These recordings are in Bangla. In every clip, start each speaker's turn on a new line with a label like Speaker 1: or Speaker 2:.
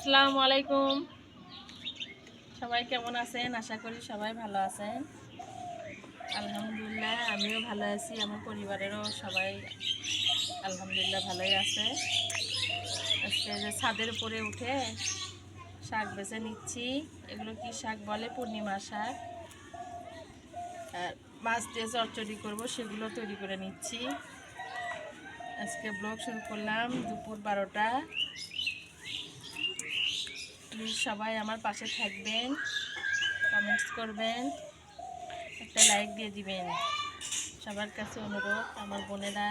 Speaker 1: আসসালামু আলাইকুম। সবাই কেমন আছেন? আশা করি সবাই ভালো আছেন। আলহামদুলিল্লাহ, আমিও ভালো আছি। আমার পরিবারেরও সবাই আলহামদুলিল্লাহ ভালোই আছে। আজকে যে ছাদের উপরে উঠে শাক বেছে নিচ্ছি। এগুলো কি শাক বলে? পূর্ণিমা শাক। আর মাছ দিয়ে চচ্চড়ি করব, সেগুলো তৈরি করে নিচ্ছি। আজকে ব্লগ শুরু করলাম দুপুর বারোটা। সবাই আমার পাশে থাকবেন কমেন্টস করবেন, একটা লাইক দিয়ে দিবেন। সবার কাছে অনুরোধ, আমার বোনেরা।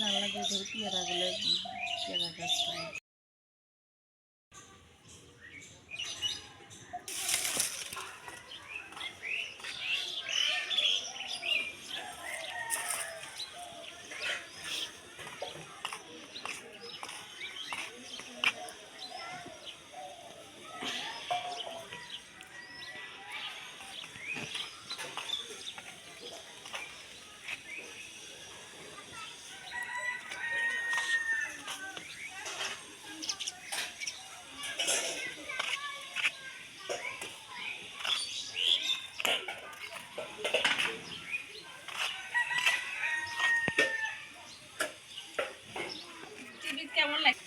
Speaker 1: জানলা দিয়ে ধরে, পেয়ারাগুলো, পেয়ারা গাছটা কেমন লাগে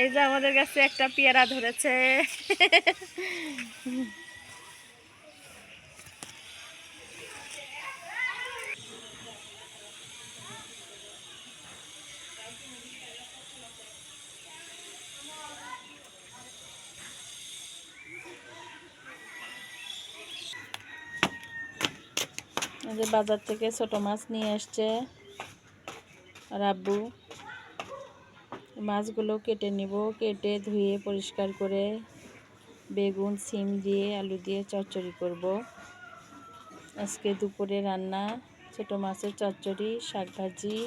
Speaker 1: এই যে আমাদের কাছে একটা পেয়ারা ধরেছে। বাজার থেকে ছোট মাছ নিয়ে আসছে আর আব্বু মাছগুলো কেটে নিব। কেটে ধুয়ে পরিষ্কার করে বেগুন, সিম দিয়ে, আলু দিয়ে চচ্চড়ি করব। আজকে দুপুরে রান্না ছোট মাছের চচ্চড়ি, শাক ভাজি।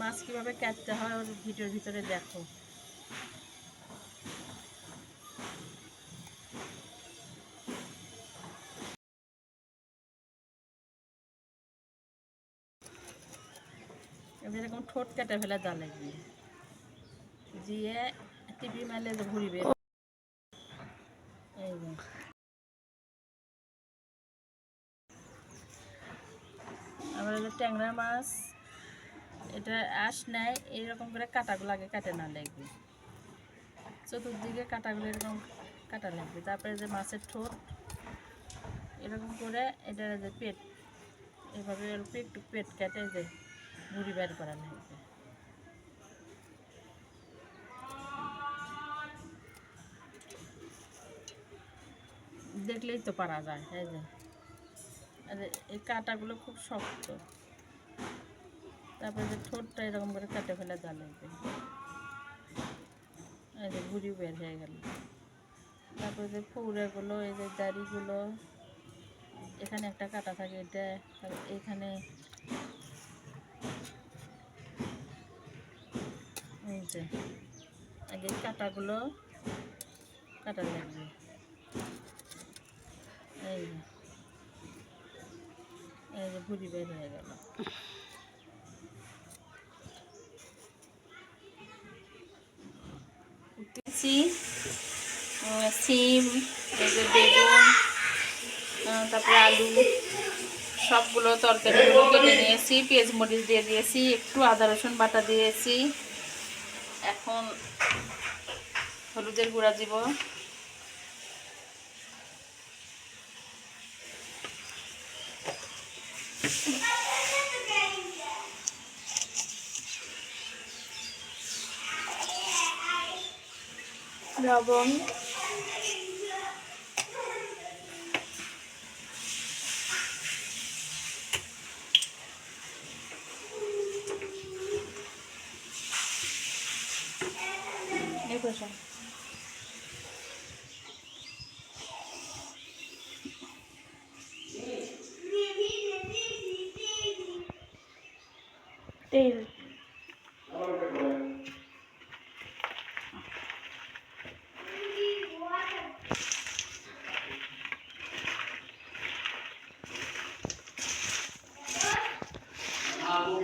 Speaker 1: মাছ কীভাবে কাটতে হয় ওর ভিডিওর ভিতরে দেখো। এরকম ঠোঁট কেটে ফেলে দা লাগবে দিয়ে টিপি মারলে যে ঘুরিবে। হলো ট্যাংরা মাছ, এটা আঁশ নেয়, এইরকম করে কাটাগুলো আগে কাটে না লাগবে। চতুর্দিকে কাটাগুলো এরকম কাটা লাগবে। তারপরে যে মাছের ঠোঁট, এরকম করে এটা যে পেট, এভাবে পেট পেট কেটে যে মুড়ি বের করা লাগবে দেখলেই তো পারা যায়, এই যে। আর, এই কাঁটাগুলো খুব শক্ত। তারপরে যে ঠোঁটটা এরকম করে কেটে ফেলে লাগবে। এই যে ঘুড়ি বের হয়ে গেল। তারপরে যে ফৌড়াগুলো এই যে দাড়িগুলো, এখানে একটা কাটা থাকে, এটা এখানে যে আগে কাটাগুলো কাটা লাগবে। এই যে ভুড়ি বের হয়ে গেল। সিম বেগুন তারপরে আলু, সবগুলো তরকারিগুলো কেটে নিয়েছি। পেঁয়াজ মরিচ দিয়ে দিয়েছি, একটু আদা রসুন বাটা দিয়েছি। এখন হলুদের গুঁড়া দিব। লবণ। Hay
Speaker 2: cosas. David.
Speaker 1: Ah,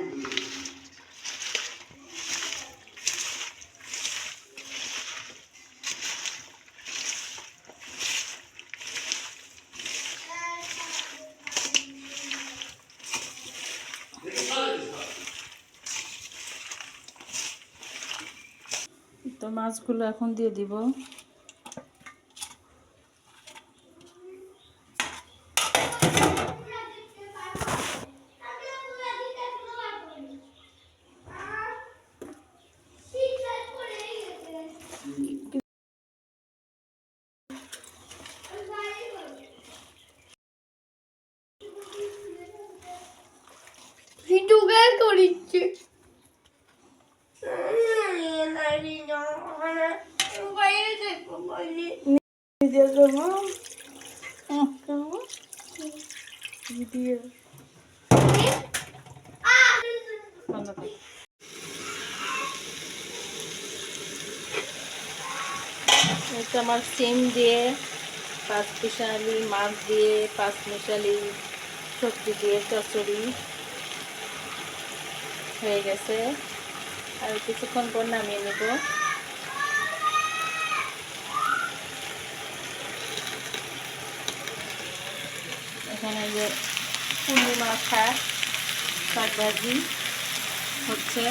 Speaker 1: তো মাছগুলো এখন দিয়ে দিব।
Speaker 2: ভিডিও করিচ্ছে।
Speaker 1: বন্ধ কর। এটা আমার সিম দিয়ে পাঁচ মিশালি মাছ দিয়ে পাঁচ মিশালি সবজি দিয়ে চচড়ি হয়ে গেছে। আর কিছুক্ষণ পর নামিয়ে নেব। এখানে যে পূর্ণিমা শাক শাক হচ্ছে।